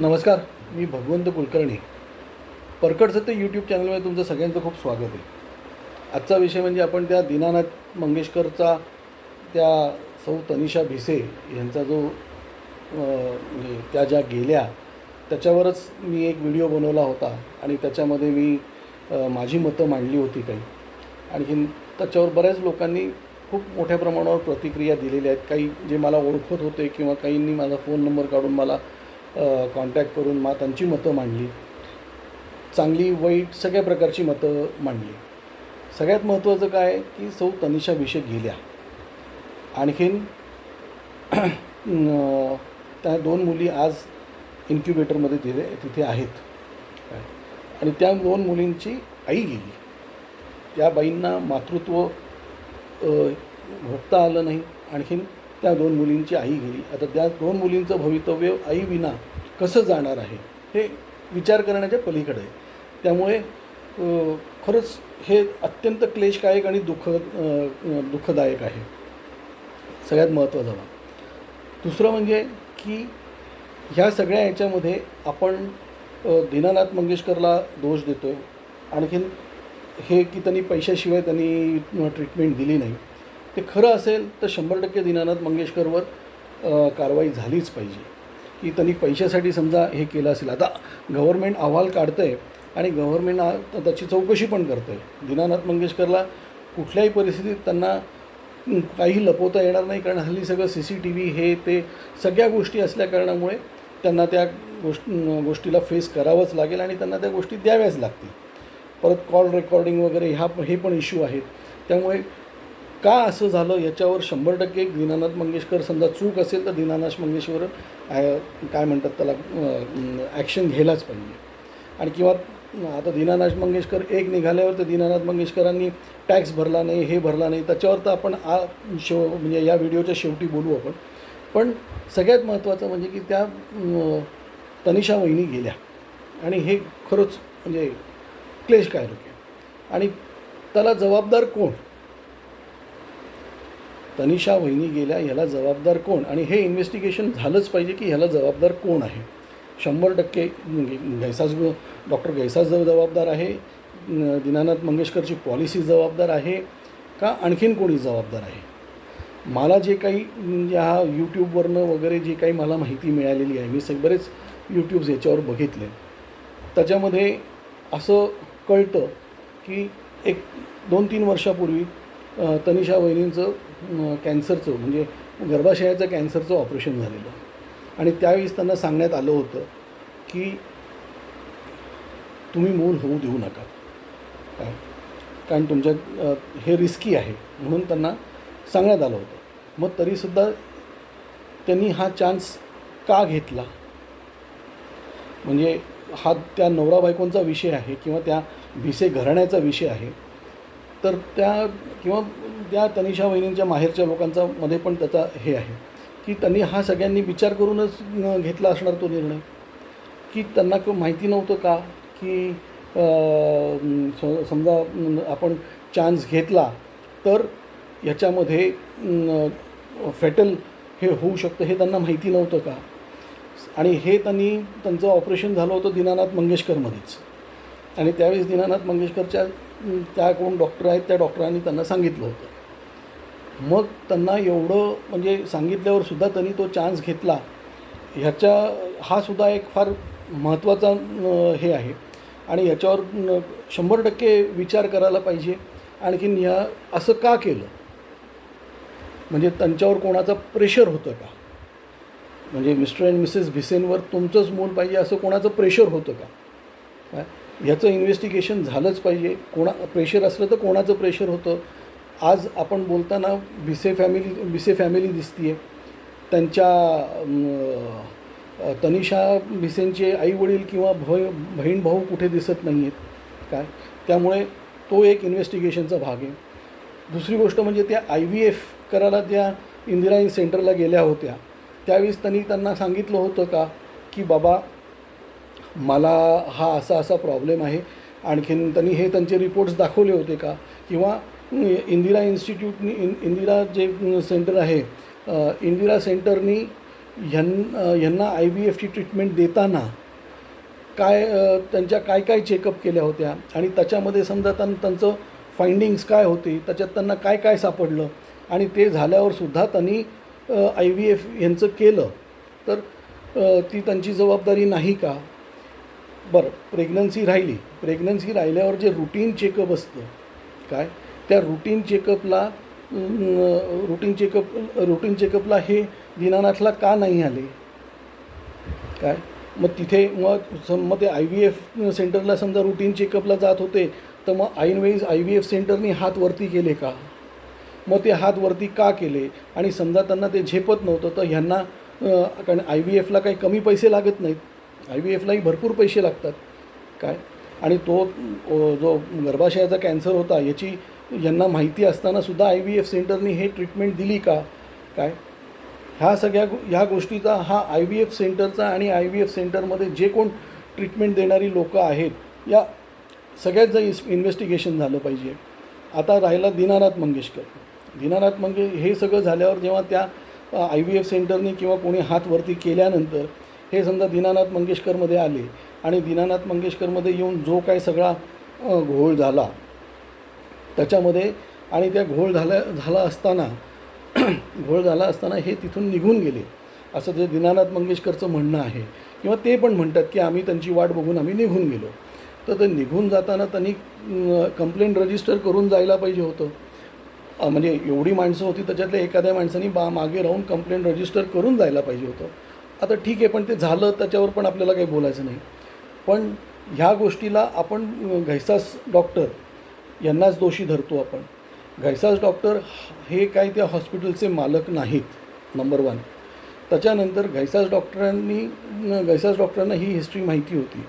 नमस्कार मी भगवंत कुलकर्णी. परकड सत्य यूट्यूब चॅनलमध्ये तुमचं सगळ्यांचं खूप स्वागत आहे. आजचा विषय म्हणजे आपण त्या दीनानाथ मंगेशकरचा त्या सौ तनिषा भिसे यांचा जो म्हणजे त्या ज्या गेल्या त्याच्यावरच मी एक व्हिडिओ बनवला होता आणि त्याच्यामध्ये मी माझी मतं मांडली होती काही. आणखीन त्याच्यावर बऱ्याच लोकांनी खूप मोठ्या प्रमाणावर प्रतिक्रिया दिलेल्या आहेत. काही जे मला ओळखत होते किंवा काहींनी माझा फोन नंबर काढून मला कॉन्टॅक्ट करून मा त्यांची मतं मांडली. चांगली वाईट सगळ्या प्रकारची मतं मांडली. सगळ्यात महत्त्वाचं काय की सौ तनिषा विषय गेल्या. आणखीन त्या दोन मुली आज इन्क्युबेटरमध्ये तिथे तिथे आहेत. आणि त्या दोन मुलींची आई गेली. त्या बाईंना मातृत्व भोगता आलं नाही. आणखीन त्या दोन मुलींची आई गेली. आता त्या दोन मुलींचं भवितव्य आईविना कसं जाणार आहे हे विचार करण्याच्या पलीकडे आहे. त्यामुळे खरंच हे अत्यंत क्लेशदायक आणि दुःख दुःखदायक आहे. सगळ्यात महत्त्वाचा भाग दुसरं म्हणजे की ह्या सगळ्या याच्यामध्ये आपण दीनानाथ मंगेशकरला दोष देतो आहे आणखीन हे की त्यांनी पैशाशिवाय त्यांनी ट्रीटमेंट दिली नाही. ते खरं असेल तर शंभर टक्के दीनानाथ मंगेशकरवर कारवाई झालीच पाहिजे. की त्यांनी पैशासाठी समजा हे केलं असेल. आता गव्हर्मेंट अहवाल काढतं आहे आणि गव्हर्मेंट त्याची चौकशी पण करतं आहे दीनानाथ मंगेशकरला कुठल्याही परिस्थितीत त्यांना काही लपवता येणार नाही कारण हल्ली सगळं सी सी टी व्ही हे ते सगळ्या गोष्टी असल्या कारणामुळे त्यांना त्या गोष्ट गोष्टीला फेस करावंच लागेल आणि त्यांना त्या गोष्टी द्याव्याच लागतील. परत कॉल रेकॉर्डिंग वगैरे ह्या हे पण इश्यू आहेत. त्यामुळे का असं झालं याच्यावर शंभर टक्के दीनानाथ मंगेशकर समजा चूक असेल तर दीनानाथ मंगेशवर काय म्हणतात त्याला ॲक्शन घ्यायलाच पाहिजे. आणि किंवा आता दीनानाथ मंगेशकर एक निघाल्यावर तर दीनानाथ मंगेशकरांनी टॅक्स भरला नाही हे भरला नाही त्याच्यावर तर आपण आ शेव म्हणजे या व्हिडिओच्या शेवटी बोलू आपण. पण सगळ्यात महत्त्वाचं म्हणजे की त्या तनिषा वहिनी गेल्या. आणि हे खरंच म्हणजे क्लेश काय आहे आणि त्याला जबाबदार कोण? तनिषा वहिनी गेल्या ह्याला जबाबदार कोण? आणि हे इन्व्हेस्टिगेशन झालंच पाहिजे की ह्याला जबाबदार कोण आहे? शंभर टक्के गैसास डॉक्टर गैसाज जबाबदार आहे. दिनानाथ दीनानाथ मंगेशकरची पॉलिसी जबाबदार आहे. का आणखीन कोणी जबाबदार आहे? मला जे काही म्हणजे या यूट्यूबवरनं वगैरे जे काही मला माहिती मिळालेली आहे मी सग बरेच यूट्यूब्स याच्यावर बघितले. त्याच्यामध्ये असं कळतं की एक दोन तीन वर्षापूर्वी तनिषा वहिनींचं कॅन्सरचं म्हणजे गर्भाशयाचं कॅन्सरचं ऑपरेशन झालेलं. आणि त्यावेळेस त्यांना सांगण्यात आलं होतं की तुम्ही मूल होऊ देऊ नका. काय? कारण तुमच्या हे रिस्की आहे म्हणून त्यांना सांगण्यात आलं होतं. मग तरीसुद्धा त्यांनी हा चान्स का घेतला? म्हणजे हा त्या नवरा बायकोंचा विषय आहे किंवा त्या भिसे घराण्याचा विषय आहे. तर त्या किंवा त्या तनिषा वहिनींच्या माहेरच्या लोकांचा मध्ये पण त्याचा हे आहे. की त्यांनी हा सगळ्यांनी विचार करूनच घेतला असणार तो निर्णय. की त्यांना माहिती नव्हतं का? की समजा आपण चान्स घेतला तर ह्याच्यामध्ये फेटल हे होऊ शकतं हे त्यांना माहिती नव्हतं का? आणि हे त्यांनी त्यांचं ऑपरेशन झालं होतं दीनानाथ मंगेशकरमध्येच. आणि त्यावेळेस दीनानाथ मंगेशकरच्या त्या कोण डॉक्टर आहेत त्या डॉक्टरांनी त्यांना सांगितलं होतं. मग त्यांना एवढं म्हणजे सांगितल्यावर सुद्धा त्यांनी तो चान्स घेतला. ह्याच्या हा सुद्धा एक फार महत्त्वाचा हे आहे. आणि याच्यावर शंभर टक्के विचार करायला पाहिजे. आणखीन ह्या असं का केलं? म्हणजे त्यांच्यावर कोणाचं प्रेशर होतं का? म्हणजे मिस्टर अँड मिसेस भिसेनवर तुमचंच मूल पाहिजे असं कोणाचं प्रेशर होतं का? ह्याचं इन्व्हेस्टिगेशन झालंच पाहिजे. कोणा प्रेशर असलं तर कोणाचं प्रेशर होतं? आज आपण बोलताना भिसे फॅमिली भिसे फॅमिली दिसते आहे त्यांच्या तनिषा भिसेंचे आईवडील किंवा भ बहीण भाऊ कुठे दिसत नाही आहेत काय? त्यामुळे तो एक इन्व्हेस्टिगेशनचा भाग आहे. दुसरी गोष्ट म्हणजे त्या आय व्ही एफ करायला त्या इंदिरा सेंटरला गेल्या होत्या. त्यावेळेस त्यांनी त्यांना सांगितलं होतं का की बाबा मला हा असा असा प्रॉब्लेम आहे. आणखीन त्यांनी हे त्यांचे रिपोर्ट्स दाखवले होते का? किंवा इंदिरा इन्स्टिट्यूटनी इन इंदिरा जे सेंटर आहे इंदिरा सेंटरनी ह्यां ह्यांना आय व्ही एफची ट्रीटमेंट देताना काय त्यांच्या काय काय चेकअप केल्या होत्या? आणि त्याच्यामध्ये समजा त्यां त्यांचं फाइंडिंग्स काय होती? त्याच्यात त्यांना काय काय सापडलं? आणि ते झाल्यावर सुद्धा त्यांनी आय व्ही एफ यांचं केलं. तर ती त्यांची जबाबदारी नाही का? बरं प्रेग्नन्सी राहिली. प्रेग्नन्सी राहिल्यावर जे रुटीन चेकअप असतं काय? त्या रुटीन चेकअपला रुटीन चेकअप रुटीन चेकअपला हे दीनानाथला का नाही आले? काय? मग तिथे मग सम मग ते आय व्ही एफ सेंटरला समजा रुटीन चेकअपला जात होते तर मग ऐनवेळीच आय व्ही एफ सेंटरनी हात वरती केले का? मग ते हात वरती का केले? आणि समजा त्यांना ते झेपत नव्हतं तर ह्यांना कारण आय व्ही एफला काही कमी पैसे लागत नाहीत. आय व्ही एफलाही भरपूर पैसे लागतात. काय? आणि तो जो गर्भाशयाचा कॅन्सर होता याची यांना माहिती असताना सुद्धा आय व्ही एफ सेंटरनी हे ट्रीटमेंट दिली का? काय? ह्या सगळ्या गो ह्या गोष्टीचा हा आय व्ही एफ सेंटरचा आणि आय व्ही एफ सेंटरमध्ये जे कोण ट्रीटमेंट देणारी लोकं आहेत या सगळ्याचं इस इन्व्हेस्टिगेशन झालं पाहिजे. आता राहिला दीनानाथ मंगेशकर. दीनानाथ मंगे हे सगळं झाल्यावर जेव्हा त्या आय व्ही एफ सेंटरनी किंवा कोणी हात वरती केल्यानंतर हे समजा दीनानाथ मंगेशकरमध्ये आले आणि दीनानाथ मंगेशकरमध्ये येऊन जो काय सगळा घोळ झाला त्याच्यामध्ये आणि त्या घोळ झाल्या झाला असताना घोळ झाला असताना हे तिथून निघून गेले असं जे दीनानाथ मंगेशकरचं म्हणणं आहे. किंवा ते पण म्हणतात की आम्ही त्यांची वाट बघून आम्ही निघून गेलो. तर ते निघून जाताना त्यांनी कंप्लेंट रजिस्टर करून जायला पाहिजे होतं. म्हणजे एवढी माणसं होती त्याच्यातल्या एखाद्या माणसानी बा मागे राहून कंप्लेंट रजिस्टर करून जायला पाहिजे होतं. आता ठीक आहे पण ते झालं त्याच्यावर पण आपल्याला काही बोलायचं नाही. पण ह्या गोष्टीला आपण घैसास डॉक्टर यांनाच दोषी धरतो आपण. घैसास डॉक्टर हे काय त्या हॉस्पिटलचे मालक नाहीत नंबर वन. त्याच्यानंतर घैसास डॉक्टरांनी घैसास डॉक्टरांना ही हिस्ट्री माहिती होती.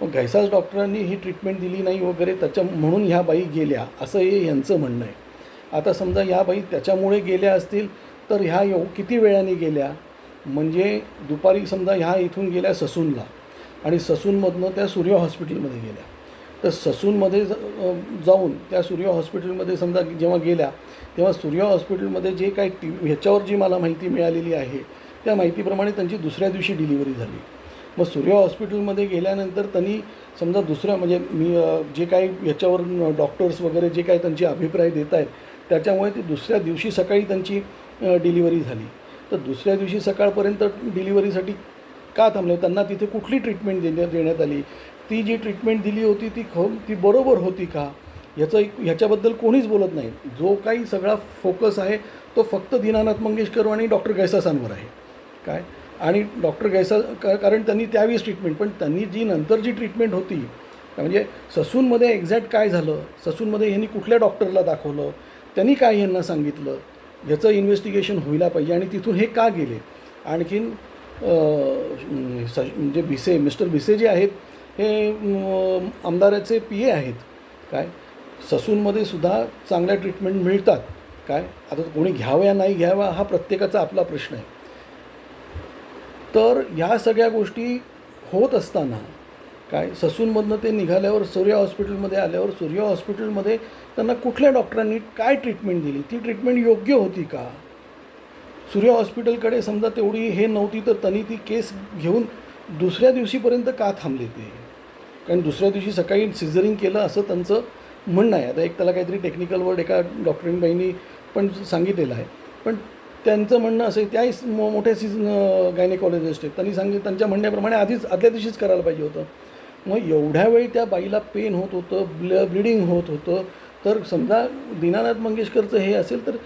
मग घैसास डॉक्टरांनी ही ट्रीटमेंट दिली नाही वगैरे त्याच्या म्हणून ह्या बाई गेल्या असं हे यांचं म्हणणं आहे. आता समजा ह्या बाई त्याच्यामुळे गेल्या असतील तर ह्या येऊ किती वेळाने गेल्या? म्हणजे दुपारी समजा ह्या इथून गेल्या ससूनला. आणि ससूनमधनं त्या सूर्य हॉस्पिटलमध्ये गेल्या. तर ससूनमध्ये जाऊन त्या सूर्य हॉस्पिटलमध्ये समजा जेव्हा गेल्या तेव्हा सूर्य हॉस्पिटलमध्ये जे काही टी ह्याच्यावर जी मला माहिती मिळालेली आहे त्या माहितीप्रमाणे त्यांची दुसऱ्या दिवशी डिलिव्हरी झाली. मग सूर्य हॉस्पिटलमध्ये गेल्यानंतर त्यांनी समजा दुसऱ्या म्हणजे मी जे काही ह्याच्यावर डॉक्टर्स वगैरे जे काही त्यांचे अभिप्राय देत आहेत त्याच्यामुळे ती दुसऱ्या दिवशी सकाळी त्यांची डिलिव्हरी झाली. तर दुसऱ्या दिवशी सकाळपर्यंत डिलिव्हरीसाठी का थांबले. त्यांना तिथे कुठली ट्रीटमेंट देण्यात देण्यात आली? ती जी ट्रीटमेंट दिली होती ती ख ती बरोबर होती का? ह्याचं एक- ह्याच्याबद्दल कोणीच बोलत नाही. जो काही सगळा फोकस आहे तो फक्त दीनानाथ मंगेशकर आणि डॉक्टर गैसासांवर आहे. काय? आणि डॉक्टर गैसा का- कारण त्यांनी त्यावेळेस ट्रीटमेंट पण त्यांनी जी नंतर जी ट्रीटमेंट होती म्हणजे ससूनमध्ये एक्झॅक्ट काय झालं? ससूनमध्ये ह्यांनी कुठल्या डॉक्टरला दाखवलं? त्यांनी काय यांना सांगितलं? ह्याचं इन्व्हेस्टिगेशन व्हायला पाहिजे आणि तिथून हे का गेले? आणखीन स म्हणजे भिसे मिस्टर भिसे जे आहेत हे आमदाराचे पी ए आहेत. काय? ससूनमध्ये सुद्धा चांगल्या ट्रीटमेंट मिळतात. काय? आता कोणी घ्याव्या नाही घ्याव्या हा प्रत्येकाचा आपला प्रश्न आहे. तर ह्या सगळ्या गोष्टी होत असताना काय? ससूनमधनं ते निघाल्यावर सूर्या हॉस्पिटलमध्ये आल्यावर सूर्या हॉस्पिटलमध्ये त्यांना कुठल्या डॉक्टरांनी काय ट्रीटमेंट दिली? ती ट्रीटमेंट योग्य होती का? सूर्य हॉस्पिटलकडे समजा तेवढी हे नव्हती तर त्यांनी ती केस घेऊन दुसऱ्या दिवशीपर्यंत का थांबले ते? कारण दुसऱ्या दिवशी सकाळी सिझरिंग केलं असं त्यांचं म्हणणं आहे. आता एक त्याला काहीतरी टेक्निकल वर्ड एका डॉक्टरींबाईंनी पण सांगितलेलं आहे. पण त्यांचं म्हणणं असं आहे त्याही मो मोठ्या सिज गायनेकॉलॉजिस्ट आहेत. त्यांनी सांगितलं त्यांच्या म्हणण्याप्रमाणे आधीच आदल्या दिवशीच करायला पाहिजे होतं. मग एवढ्या वेळी त्या बाईला पेन होत होतं ब्ल ब्लिडिंग होत होतं. तर समजा दीनानाथ मंगेशकरचं हे असेल तर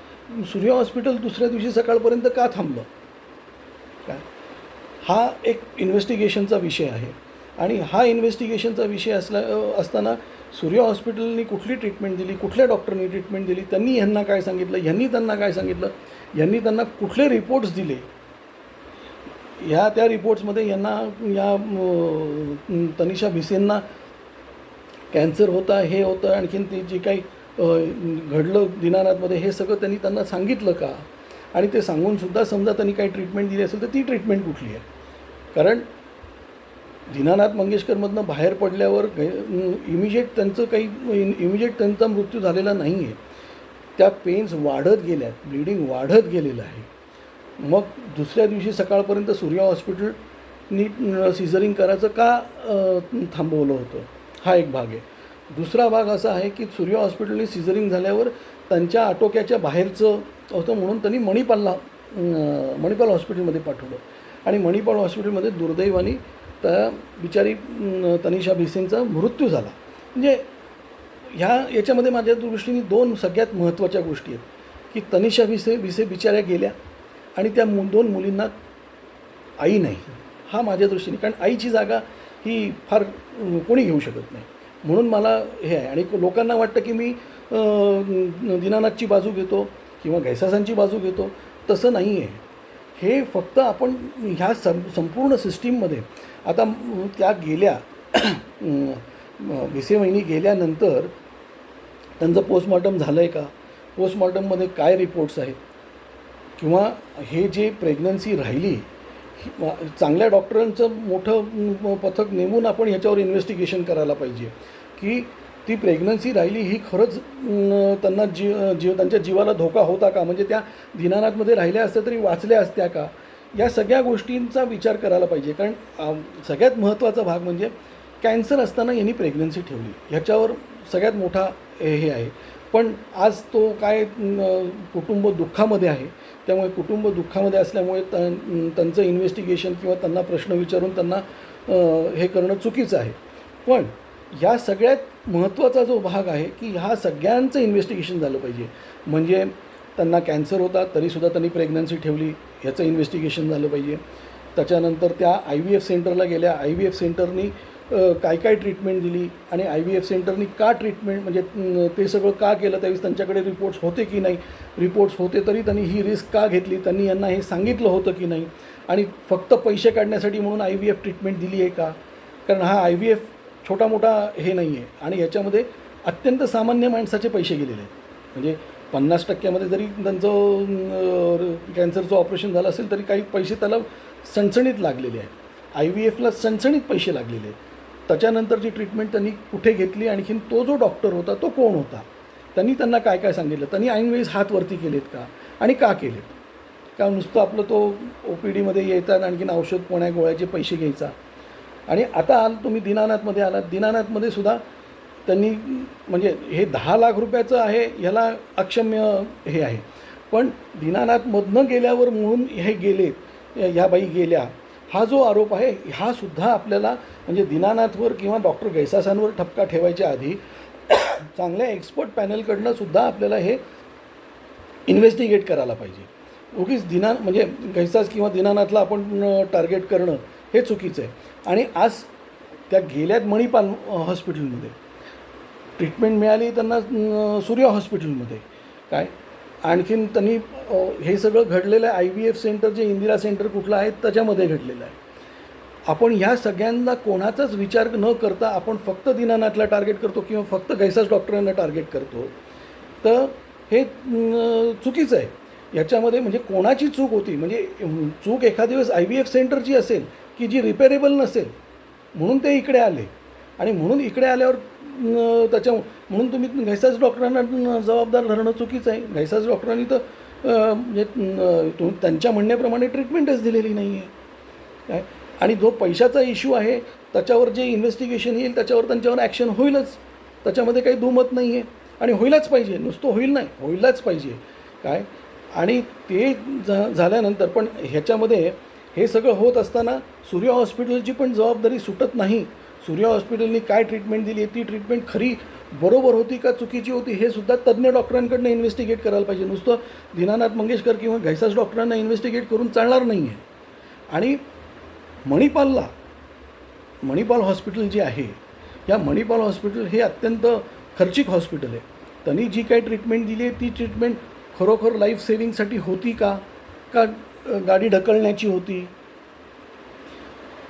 सूर्य हॉस्पिटल दुसऱ्या दिवशी सकाळपर्यंत का थांबलं? काय? हा एक इन्व्हेस्टिगेशनचा विषय आहे. आणि हा इन्व्हेस्टिगेशनचा विषय असला असताना सूर्य हॉस्पिटलनी कुठली ट्रीटमेंट दिली कुठल्या डॉक्टरनी ट्रीटमेंट दिली त्यांनी ह्यांना काय सांगितलं ह्यांनी त्यांना काय सांगितलं यांनी त्यांना कुठले रिपोर्ट्स दिले? ह्या त्या रिपोर्ट्समध्ये यांना या तनिषा भिसेंना कॅन्सर होता हे होतं आणखीन ते जे काही घडलं दिनानाथमध्ये हे सगळं त्यांनी त्यांना सांगितलं का? आणि ते सांगूनसुद्धा समजा त्यांनी काही ट्रीटमेंट दिली असेल तर ती ट्रीटमेंट कुठली आहे? कारण दीनानाथ मंगेशकरमधनं बाहेर पडल्यावर इमिजिएट त्यांचं काही इमिजिएट त्यांचा मृत्यू झालेला नाही आहे त्या पेन्स वाढत गेल्यात ब्लिडिंग वाढत गेलेलं आहे. मग दुसऱ्या दिवशी सकाळपर्यंत सूर्या हॉस्पिटलनी सिझरिंग करायचं का थांबवलं होतं? हा एक भाग आहे. दुसरा भाग असा आहे की सूर्य हॉस्पिटलने सिझरिंग झाल्यावर त्यांच्या आटोक्याच्या बाहेरचं होतं म्हणून त्यांनी मणिपालला मणिपाल हॉस्पिटलमध्ये पाठवलं. आणि मणिपाल हॉस्पिटलमध्ये दुर्दैवाने त्या बिचारी तनिषा भिसेंचा मृत्यू झाला. म्हणजे ह्या याच्यामध्ये माझ्या दृष्टीने दोन सगळ्यात महत्त्वाच्या गोष्टी आहेत. की तनिषा भिसे भिसे बिचाऱ्या गेल्या आणि त्या मु दोन मुलींना आई नाही. हा माझ्या दृष्टीने कारण आईची जागा ही फार कोणी घेऊ शकत नाही. म्हणून मला हे आहे. आणि लोकांना वाटतं की मी दीनानाथची बाजू घेतो किंवा गैसासांची बाजू घेतो. तसं नाही आहे. हे फक्त आपण ह्या सं संपूर्ण सिस्टीममध्ये आता त्या गेल्या भिसे वहिनी गेल्यानंतर त्यांचं पोस्टमॉर्टम झालं आहे का? पोस्टमॉर्टममध्ये काय रिपोर्ट्स आहेत? किंवा हे जे प्रेग्नन्सी राहिली चांगल्या डॉक्टरांचं मोठं पथक नेमून आपण ह्याच्यावर इन्व्हेस्टिगेशन करायला पाहिजे. की ती प्रेग्नन्सी राहिली ही खरंच त्यांना जी जीव त्यांच्या जीवाला धोका होता का? म्हणजे त्या दिनानाथमध्ये राहिल्या असत्या तरी वाचल्या असत्या का? या सगळ्या गोष्टींचा विचार करायला पाहिजे. कारण सगळ्यात महत्त्वाचा भाग म्हणजे कॅन्सर असताना यांनी प्रेग्नन्सी ठेवली. ह्याच्यावर सगळ्यात मोठा हे हे आहे. पण आज तो काय कुटुंब दुःखामध्ये आहे. त्यामुळे कुटुंब दुःखामध्ये असल्यामुळे त त्यांचं इन्व्हेस्टिगेशन किंवा त्यांना प्रश्न विचारून त्यांना हे करणं चुकीचं आहे. पण ह्या सगळ्यात महत्त्वाचा जो भाग आहे की ह्या सगळ्यांचं इन्व्हेस्टिगेशन झालं पाहिजे. म्हणजे त्यांना कॅन्सर होता तरीसुद्धा त्यांनी प्रेग्नन्सी ठेवली ह्याचं इन्व्हेस्टिगेशन झालं पाहिजे. त्याच्यानंतर त्या आय व्ही एफ सेंटरला गेल्या. आय व्ही एफ सेंटरनी काय काय ट्रीटमेंट दिली आणि आय व्ही एफ सेंटरनी का ट्रीटमेंट म्हणजे ते सगळं का केलं त्यावेळेस त्यांच्याकडे रिपोर्ट्स होते की नाही? रिपोर्ट्स होते तरी त्यांनी ही रिस्क का घेतली? त्यांनी यांना हे सांगितलं होतं की नाही? आणि फक्त पैसे काढण्यासाठी म्हणून आय व्ही एफ ट्रीटमेंट दिली आहे का? कारण हा आय व्ही एफ छोटा मोठा हे नाही आहे आणि याच्यामध्ये अत्यंत सामान्य माणसाचे पैसे गेलेले आहेत. म्हणजे पन्नास टक्क्यामध्ये जरी त्यांचं कॅन्सरचं ऑपरेशन झालं असेल तरी काही पैसे त्याला सणसणीत लागलेले आहेत. आय व्ही एफला सणसणीत पैसे लागलेले आहेत. त्याच्यानंतरची ट्रीटमेंट त्यांनी कुठे घेतली आणखीन तो जो डॉक्टर होता तो कोण होता? त्यांनी त्यांना काय काय सांगितलं? त्यांनी ऐनवेळेस हात वरती केलेत का? आणि का केलेत? का नुसतं आपलं तो ओ पी डीमध्ये येतात आणखीन औषध कोण्या गोळ्याचे पैसे घ्यायचा? आणि आता आल तुम्ही दिनानाथमध्ये आलात. दिनानाथमध्ये सुद्धा त्यांनी म्हणजे हे दहा लाख रुपयाचं आहे ह्याला अक्षम्य हे आहे. पण दिनानाथमधनं गेल्यावर म्हणून हे गेले ह्या बाई गेल्या. हा जो आरोप आहे हा सुद्धा आपल्याला म्हणजे दिनानाथवर किंवा डॉक्टर गैसासांवर ठपका ठेवायच्या आधी चांगल्या एक्सपर्ट पॅनलकडनं सुद्धा आपल्याला हे इन्व्हेस्टिगेट करायला पाहिजे. उगीच दिना म्हणजे गैसास किंवा दिनानाथला आपण टार्गेट करणं हे चुकीचं आहे. आणि आज त्या गेल्यात मणिपाल हॉस्पिटलमध्ये ट्रीटमेंट मिळाली त्यांना सूर्य हॉस्पिटलमध्ये काय? आणखीन त्यांनी हे सगळं घडलेलं आहे. आय व्ही एफ सेंटर जे इंदिरा सेंटर कुठलं आहे त्याच्यामध्ये घडलेलं आहे. आपण ह्या सगळ्यांना कोणाचाच विचार न करता आपण फक्त दिनानाथला टार्गेट करतो किंवा फक्त गैसास डॉक्टरांना टार्गेट करतो. तर हे चुकीचं आहे. याच्यामध्ये म्हणजे कोणाची चूक होती? म्हणजे चूक एखाद्या वेळेस आय व्ही एफ सेंटरची असेल की जी रिपेरेबल नसेल म्हणून ते इकडे आले. आणि म्हणून इकडे आल्यावर त्याच्या म्हणून तुम्ही घैसाच डॉक्टरांना जबाबदार धरणं चुकीचं आहे. घैसाच डॉक्टरांनी तर म्हणजे तुम- त्यांच्या म्हणण्याप्रमाणे ट्रीटमेंटच दिलेली नाही आहे काय? आणि जो पैशाचा इश्यू आहे त्याच्यावर जे इन्व्हेस्टिगेशन येईल त्याच्यावर त्यांच्यावर ॲक्शन होईलच. त्याच्यामध्ये काही दुमत नाही आहे आणि होईलच पाहिजे. नुसतं होईल नाही होईलच पाहिजे. काय? आणि ते झा झाल्यानंतर पण ह्याच्यामध्ये हे सगळं होत असताना सूर्या हॉस्पिटलची पण जबाबदारी सुटत नाही. सूर्या हॉस्पिटलनी काय ट्रीटमेंट दिली ती ट्रीटमेंट खरी बरोबर होती का चुकीची होती हे सुद्धा तज्ज्ञ डॉक्टरांकडनं इन्व्हेस्टिगेट करायला पाहिजे. नुसतं दीनानाथ मंगेशकर किंवा घैसास डॉक्टरांना इन्व्हेस्टिगेट करून चालणार नाही आहे आणि मणिपालला मणिपाल हॉस्पिटल जे आहे या मणिपाल हॉस्पिटल हे अत्यंत खर्चिक हॉस्पिटल आहे. त्यांनी जी काही ट्रीटमेंट दिली आहे ती ट्रीटमेंट खरोखर लाईफ सेविंगसाठी होती का? का गाडी ढकलण्याची होती?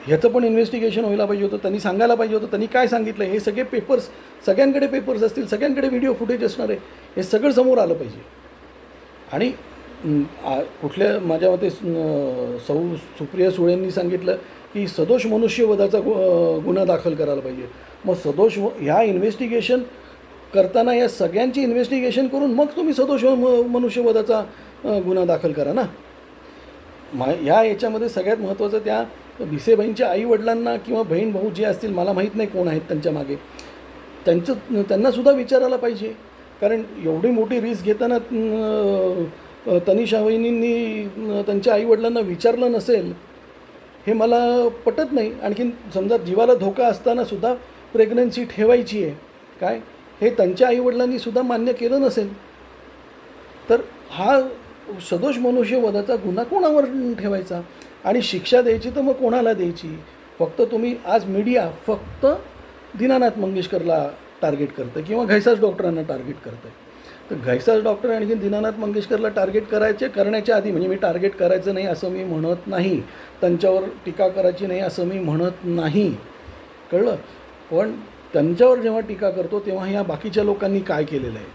ह्याचं पण इन्व्हेस्टिगेशन व्हायला पाहिजे होतं. त्यांनी सांगायला पाहिजे होतं. त्यांनी काय सांगितलं? हे सगळे पेपर्स सगळ्यांकडे पेपर्स असतील सगळ्यांकडे व्हिडिओ फुटेज असणार आहे. हे सगळं समोर आलं पाहिजे. आणि कुठल्या माझ्या मते सौ सुप्रिया सुळेंनी सांगितलं की सदोष मनुष्यवधाचा गु गुन्हा दाखल करायला पाहिजे. मग सदोष व- ह्या इन्व्हेस्टिगेशन करताना या सगळ्यांची इन्व्हेस्टिगेशन करून मग तुम्ही सदोष म- मनुष्यवधाचा गुन्हा दाखल करा ना. मा ह्या याच्यामध्ये सगळ्यात महत्त्वाचं त्या भिसेबाईंच्या आईवडिलांना किंवा बहीण भाऊ जे असतील मला माहीत नाही कोण आहेत त्यांच्या मागे. त्यांचं त्यांनासुद्धा विचारायला पाहिजे. कारण एवढी मोठी रिस्क घेताना तनिषा वहिनींनी त्यांच्या आईवडिलांना विचारलं नसेल हे मला पटत नाही. आणखीन समजा जीवाला धोका असताना सुद्धा प्रेग्नन्सी ठेवायची आहे. काय? हे त्यांच्या आईवडिलांनी सुद्धा मान्य केलं नसेल. तर हा सदोष मनुष्यवधाचा गुन्हा कोणावर ठेवायचा? आणि शिक्षा द्यायची तर मग कोणाला द्यायची? फक्त तुम्ही आज मीडिया फक्त दीनानाथ मंगेशकरला टार्गेट करतं किंवा घैसास डॉक्टरांना टार्गेट करतं. तर घैसास डॉक्टर आणखी दीनानाथ मंगेशकरला टार्गेट करायचे करण्याच्या आधी म्हणजे मी टार्गेट करायचं नाही असं मी म्हणत नाही. त्यांच्यावर टीका करायची नाही असं मी म्हणत नाही. कळलं? पण त्यांच्यावर जेव्हा टीका करतो तेव्हा ह्या बाकीच्या लोकांनी काय केलेलं आहे?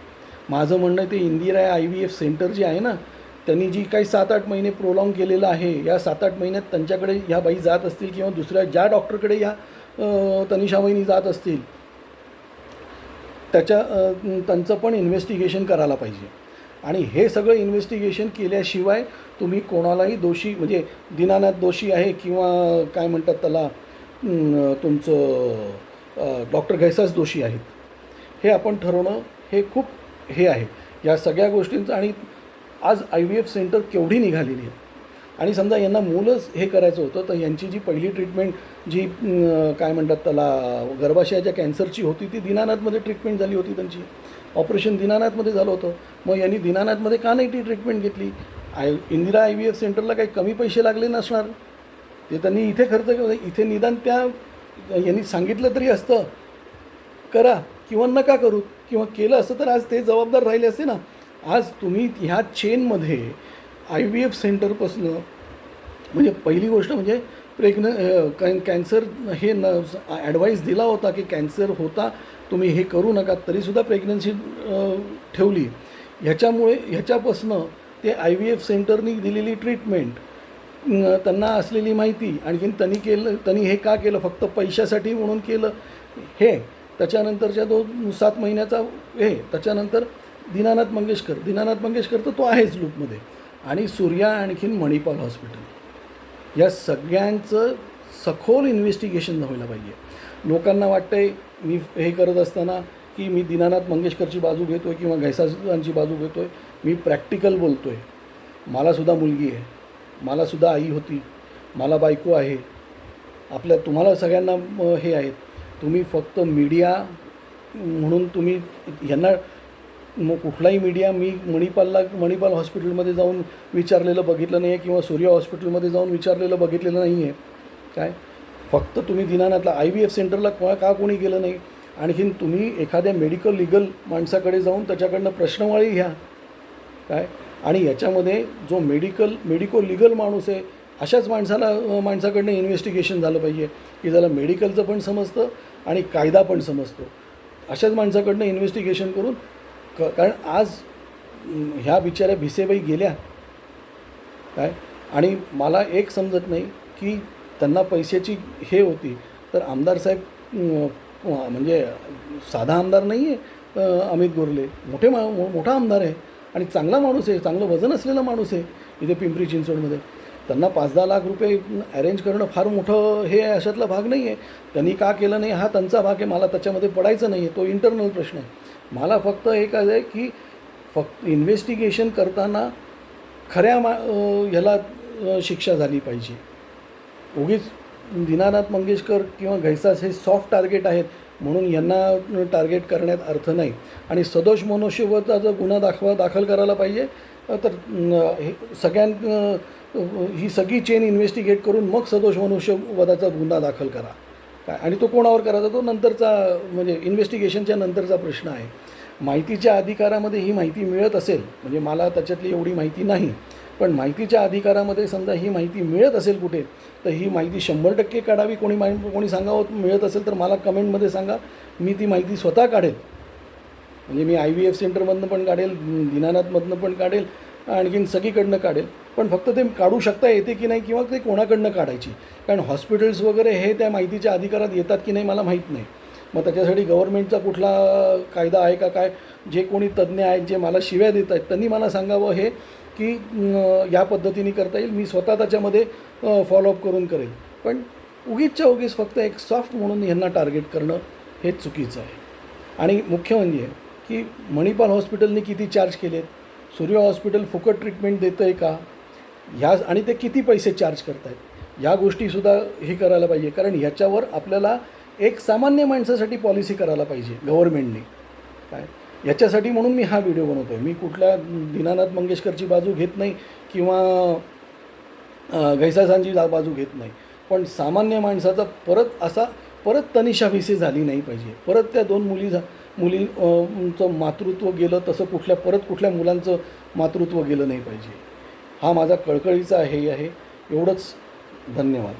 माझं म्हणणं आहे ते Indira I V F centre जे आहे ना त्यांनी जी काही सात आठ महिने प्रोलॉंग केलेलं आहे या सात आठ महिन्यात त्यांच्याकडे ह्या बाई जात असतील किंवा दुसऱ्या ज्या डॉक्टरकडे या अं, तनिषा जात असतील त्याच्या त्यांचं पण इन्व्हेस्टिगेशन करायला पाहिजे. आणि हे सगळं इन्व्हेस्टिगेशन केल्याशिवाय तुम्ही कोणालाही दोषी म्हणजे दीनानाथ दोषी आहे किंवा काय म्हणतात त्याला तुमचं डॉक्टर घैसाच दोषी आहेत. हे आपण ठरवणं हे खूप हे आहे. या सगळ्या गोष्टींचं आणि आज आय व्ही एफ सेंटर केवढी निघालेली आहेत आणि समजा यांना मूलच हे करायचं होतं तर यांची जी पहिली ट्रीटमेंट जी काय म्हणतात त्याला गर्भाशयाच्या कॅन्सरची होती ती दिनानाथमध्ये ट्रीटमेंट झाली होती त्यांची. ऑपरेशन दिनानाथमध्ये झालं होतं. मग यांनी दिनानाथमध्ये का नाही ती ट्रीटमेंट घेतली? I Indira I V F सेंटरला काही कमी पैसे लागले नसणार. ते त्यांनी इथे खर्च केलं. इथे निदान त्या यांनी सांगितलं तरी असतं. करा किंवा नका करू. किंवा केलं असतं तर आज ते जबाबदार राहिले असते ना. आज तुम्ही ह्या चेनमध्ये आय व्ही एफ सेंटरपासनं म्हणजे पहिली गोष्ट म्हणजे प्रेग्न कॅन कॅन्सर हे न ॲडवाईस दिला होता की कॅन्सर होता तुम्ही हे करू नका तरीसुद्धा प्रेग्नन्सी ठेवली. ह्याच्यामुळे ह्याच्यापासनं ते आय व्ही एफ सेंटरनी दिलेली ट्रीटमेंट त्यांना असलेली माहिती आणखीन त्यांनी केलं त्यांनी हे का केलं फक्त पैशासाठी म्हणून केलं हे त्याच्यानंतरच्या दोन सात महिन्याचा हे त्याच्यानंतर दीनानाथ मंगेशकर. दीनानाथ मंगेशकर तर तो आहेच लूपमध्ये आणि सूर्या आणखीन मणिपाल हॉस्पिटल या सगळ्यांचं सखोल इन्व्हेस्टिगेशन व्हायला पाहिजे. लोकांना वाटतंय मी हे करत असताना की मी दीनानाथ मंगेशकरची बाजू घेतो आहे किंवा घैसासांची बाजू घेतो आहे मी प्रॅक्टिकल बोलतो आहे मलासुद्धा मुलगी आहे. मलासुद्धा आई होती. मला बायको आहे. आपल्या तुम्हाला सगळ्यांना हे आहेत. तुम्ही फक्त मीडिया म्हणून तुम्ही यांना मग कुठलाही मीडिया मी मणिपालला मणिपाल हॉस्पिटलमध्ये जाऊन विचारलेलं बघितलं नाही आहे किंवा सूर्य हॉस्पिटलमध्ये जाऊन विचारलेलं बघितलेलं नाही आहे काय? फक्त तुम्ही दिनानाथला आय व्ही एफ सेंटरला को का कोणी गेलं नाही? आणखीन तुम्ही एखाद्या मेडिकल लिगल माणसाकडे जाऊन त्याच्याकडनं प्रश्नवाळी घ्या. काय? आणि याच्यामध्ये जो मेडिकल मेडिको लिगल माणूस आहे अशाच माणसाला माणसाकडनं इन्व्हेस्टिगेशन झालं पाहिजे. की ज्याला मेडिकलचं पण समजतं आणि कायदा पण समजतो. अशाच माणसाकडनं इन्व्हेस्टिगेशन करून क कारण आज ह्या बिचाऱ्या भिसेबाई गेल्या. काय? आणि मला एक समजत नाही की त्यांना पैशाची हे होती. तर आमदार साहेब म्हणजे साधा आमदार नाही आहे अमित गोरले. मोठे मा मो- मोठा आमदार आहे आणि चांगला माणूस आहे चांगलं वजन असलेला माणूस आहे इथे पिंपरी चिंचवडमध्ये. त्यांना पाच दहा लाख रुपये अरेंज करणं फार मोठं हे अशातला भाग नाही आहे त्यांनी का केलं नाही हा त्यांचा भाग आहे मला त्याच्यामध्ये पडायचं नाही आहे तो इंटरनल प्रश्न आहे. मला फक्त एक आहे की फक्त इन्व्हेस्टिगेशन करताना खऱ्या मा ह्याला शिक्षा झाली पाहिजे. उगीच दीनानाथ मंगेशकर किंवा घैसास हे सॉफ्ट टार्गेट आहेत म्हणून यांना टार्गेट करण्यात अर्थ नाही. आणि सदोष मनुष्यवधाचा गुन्हा दाखवा दाखल करायला पाहिजे तर हे सगळ्यां ही सगळी चेन इन्व्हेस्टिगेट करून मग सदोष मनुष्यवधाचा गुन्हा दाखल करा. काय? आणि तो कोणावर करायचा? तो नंतरचा म्हणजे इन्व्हेस्टिगेशनच्या नंतरचा प्रश्न आहे. माहितीच्या अधिकारामध्ये ही माहिती मिळत असेल म्हणजे मला त्याच्यातली एवढी माहिती नाही पण माहितीच्या अधिकारामध्ये समजा ही माहिती मिळत असेल कुठे तर ही माहिती शंभर टक्के काढावी. कोणी माहि कोणी सांगावं मिळत असेल तर मला कमेंटमध्ये सांगा. मी ती माहिती स्वतः काढेल. म्हणजे मी आय व्ही एफ सेंटरमधनं पण काढेल दिनानाथमधनं पण काढेल आणखीन सगळीकडनं काढेल. पण फक्त ते काढू शकता येते की नाही किंवा ते कोणाकडनं काढायची? कारण हॉस्पिटल्स वगैरे हे त्या माहितीच्या अधिकारात येतात की नाही मला माहीत नाही. मग त्याच्यासाठी गव्हर्नमेंटचा कुठला कायदा आहे का काय? जे कोणी तज्ज्ञ आहेत जे मला शिव्या देत आहेत त्यांनी मला सांगावं हे की या पद्धतीने करता येईल. मी स्वतः त्याच्यामध्ये फॉलोअप करून करेल. पण उगीचच्या उगीच फक्त एक सॉफ्ट म्हणून ह्यांना टार्गेट करणं हे चुकीचं आहे. आणि मुख्य म्हणजे की मणिपाल हॉस्पिटलने किती चार्ज केलेत? सूर्य हॉस्पिटल फुकट ट्रीटमेंट देतं आहे का? ह्या आणि ते किती पैसे चार्ज करत आहेत ह्या गोष्टीसुद्धा हे करायला पाहिजे. कारण ह्याच्यावर आपल्याला एक सामान्य माणसासाठी पॉलिसी करायला पाहिजे गव्हर्मेंटने काय? याच्यासाठी म्हणून मी हा व्हिडिओ बनवतो आहे मी कुठल्या दीनानाथ मंगेशकरची बाजू घेत नाही किंवा घैसासांची जा बाजू घेत नाही. पण सामान्य माणसाचा परत असा परत तनिषा भिसे झाली नाही पाहिजे. परत त्या दोन मुली झा मुलींचं मातृत्व गेलं तसं कुठल्या परत कुठल्या मुलांचं मातृत्व गेलं नाही पाहिजे. हा माझा कळकळीचा हे आहे. एवढंच. धन्यवाद.